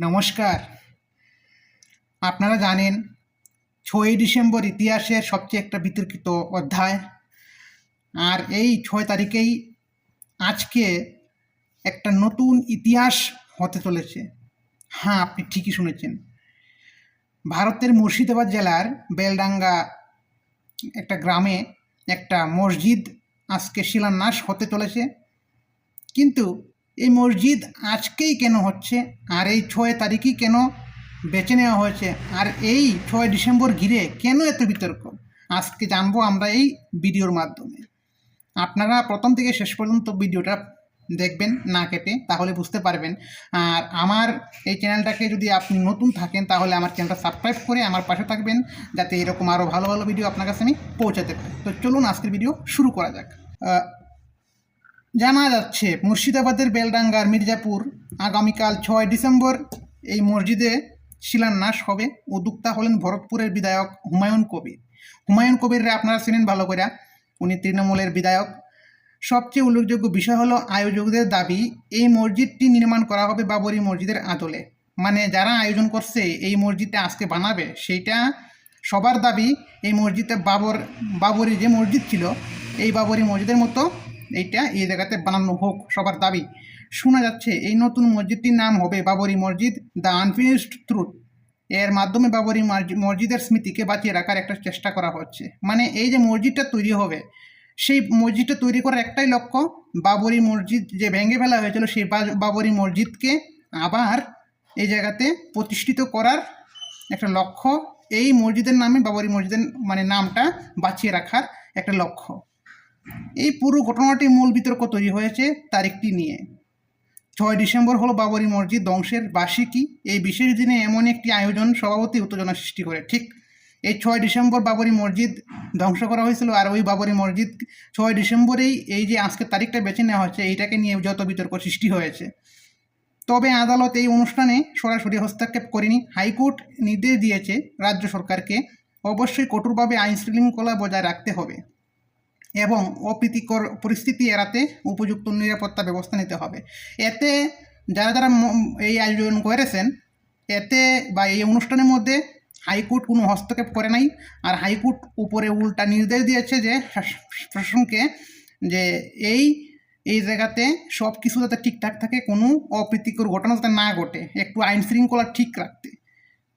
নমস্কার। আপনারা জানেন, ছয়ই ডিসেম্বর ইতিহাসের সবচেয়ে একটা বিতর্কিত অধ্যায়। আর এই ছয় তারিখেই আজকে একটা নতুন ইতিহাস হতে চলেছে। হ্যাঁ আপনি ঠিকই শুনেছেন। ভারতের মুর্শিদাবাদ জেলার বেলডাঙ্গা একটা গ্রামে একটা মসজিদ আজকে শিলান্যাস হতে চলেছে। কিন্তু এই মসজিদ আজকেই কেন হচ্ছে? আর এই ছয় তারিখই কেন বেছে নেওয়া হয়েছে? আর এই ছয় ডিসেম্বর ঘিরে কেন এত বিতর্ক? আজকে জানব আমরা এই ভিডিওর মাধ্যমে। আপনারা প্রথম থেকে শেষ পর্যন্ত ভিডিওটা দেখবেন না কেটে, তাহলে বুঝতে পারবেন। আর আমার এই চ্যানেলটাকে যদি আপনি নতুন থাকেন, তাহলে আমার চ্যানেলটা সাবস্ক্রাইব করে আমার পাশে থাকবেন, যাতে এরকম আরও ভালো ভালো ভিডিও আপনার কাছে আমি পৌঁছাতে পারি। তো চলুন আজকের ভিডিও শুরু করা যাক। জানা যাচ্ছে, মুর্শিদাবাদের বেলডাঙ্গার মির্জাপুর আগামীকাল ছয় ডিসেম্বর এই মসজিদে শিলান্যাস হবে। উদ্যোক্তা হলেন ভরতপুরের বিধায়ক হুমায়ুন কবির। হুমায়ুন কবিররা আপনারা চেনেন ভালো করে উনি তৃণমূলের বিধায়ক। সবচেয়ে উল্লেখযোগ্য বিষয় হলো, আয়োজকদের দাবি, এই মসজিদটি নির্মাণ করা হবে বাবরি মসজিদের আদলে। মানে যারা আয়োজন করছে, এই মসজিদটা আজকে বানাবে, সেইটা সবার দাবি, এই মসজিদটা বাবর, বাবরি যে মসজিদ ছিল, এই বাবরি মসজিদের মতো এইটা এই জায়গাতে বানানো হোক, সবার দাবি। শোনা যাচ্ছে, এই নতুন মসজিদটির নাম হবে বাবরি মসজিদ, দ্য আনফিনিশড ট্রুথ। এর মাধ্যমে বাবরি মসজিদের স্মৃতিকে বাঁচিয়ে রাখার একটা চেষ্টা করা হচ্ছে। মানে এই যে মসজিদটা তৈরি হবে, সেই মসজিদটা তৈরি করার একটাই লক্ষ্য, বাবরি মসজিদ যে ভেঙে ফেলা হয়েছিল, সেই বাবরি মসজিদকে আবার এই জায়গাতে প্রতিষ্ঠিত করার একটা লক্ষ্য, এই মসজিদের নামে বাবরি মসজিদের মানে নামটা বাঁচিয়ে রাখার একটা লক্ষ্য। এই পুরো ঘটনাটি মূল বিতর্ক তৈরি হয়েছে তারিখটি নিয়ে। ছয় ডিসেম্বর হলো বাবরি মসজিদ ধ্বংসের বার্ষিকী। এই বিশেষ দিনে এমন একটি আয়োজন সভাপতি উত্তেজনা সৃষ্টি করে, ঠিক এই ছয় ডিসেম্বর বাবরি মসজিদ ধ্বংস করা হয়েছিল আর ওই বাবরি মসজিদ ছয় ডিসেম্বরেই এই যে আজকের তারিখটা বেছে নেওয়া হয়েছে, এইটাকে নিয়ে যত বিতর্ক সৃষ্টি হয়েছে। তবে আদালত এই অনুষ্ঠানে সরাসরি হস্তক্ষেপ করেনি। হাইকোর্ট নির্দেশ দিয়েছে রাজ্য সরকারকে অবশ্যই কঠোরভাবে আইন শৃঙ্খলা বজায় রাখতে হবে। এবং অপ্রীতিকর পরিস্থিতি এড়াতে উপযুক্ত নিরাপত্তা ব্যবস্থা নিতে হবে। এতে যারা যারা এই আয়োজন করেছেন, এতে বা এই অনুষ্ঠানের মধ্যে হাইকোর্ট কোনো হস্তক্ষেপ করে নাই। আর হাইকোর্ট উপরে উল্টা নির্দেশ দিয়েছে যে, শাস- প্রশাসনকে যে এই এই জায়গাতে সব কিছু যাতে ঠিকঠাক থাকে, কোনো অপ্রীতিকর ঘটনা যাতে না ঘটে, একটু আইন শৃঙ্খলা ঠিক রাখতে।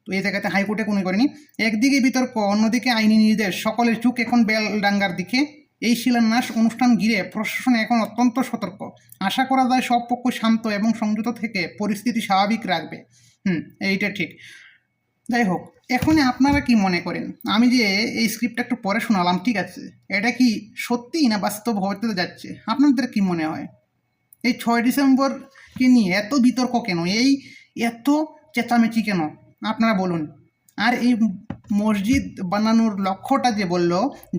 তো এই জায়গাতে হাইকোর্টে কোনো করেনি। একদিকে বিতর্ক, অন্যদিকে আইনি নির্দেশ, সকলের চোখ এখন বেলডাঙ্গার দিকে। এই শিলান্যাস অনুষ্ঠান ঘিরে প্রশাসন এখন অত্যন্ত সতর্ক। আশা করা যায় সব পক্ষ শান্ত এবং সংযত থেকে পরিস্থিতি স্বাভাবিক রাখবে। হুম, এইটা ঠিক। যাই হোক এখন আপনারা কি মনে করেন? আমি যে এই স্ক্রিপ্টটা একটু পরে শোনালাম, ঠিক আছে? এটা কি সত্যিই না বাস্তব হতে যাচ্ছে? আপনাদের কি মনে হয়? এই ছয় ডিসেম্বর ডিসেম্বরকে নিয়ে এত বিতর্ক কেন? এই এত চেঁচামেচি কেন? আপনারা বলুন। আর এই মসজিদ বানানোর লক্ষ্যটা যে বলল,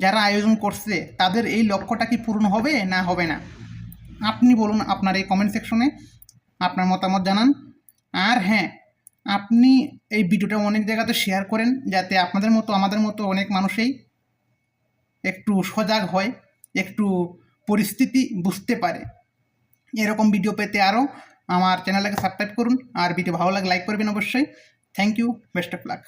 যারা আয়োজন করছে, তাদের এই লক্ষ্যটা কি পূরণ হবে না হবে না? আপনি বলুন আপনার এই কমেন্ট সেকশনে আপনার মতামত জানান। আর হ্যাঁ আপনি এই ভিডিওটা অনেক জায়গাতে শেয়ার করেন, যাতে আপনাদের মতো, আমাদের মতো অনেক মানুষই একটু সজাগ হয়, একটু পরিস্থিতি বুঝতে পারে। এরকম ভিডিও পেতে আরও আমার চ্যানেলটাকে সাবস্ক্রাইব করুন, আর ভিডিও ভালো লাগে লাইক করবেন অবশ্যই। Thank you best of luck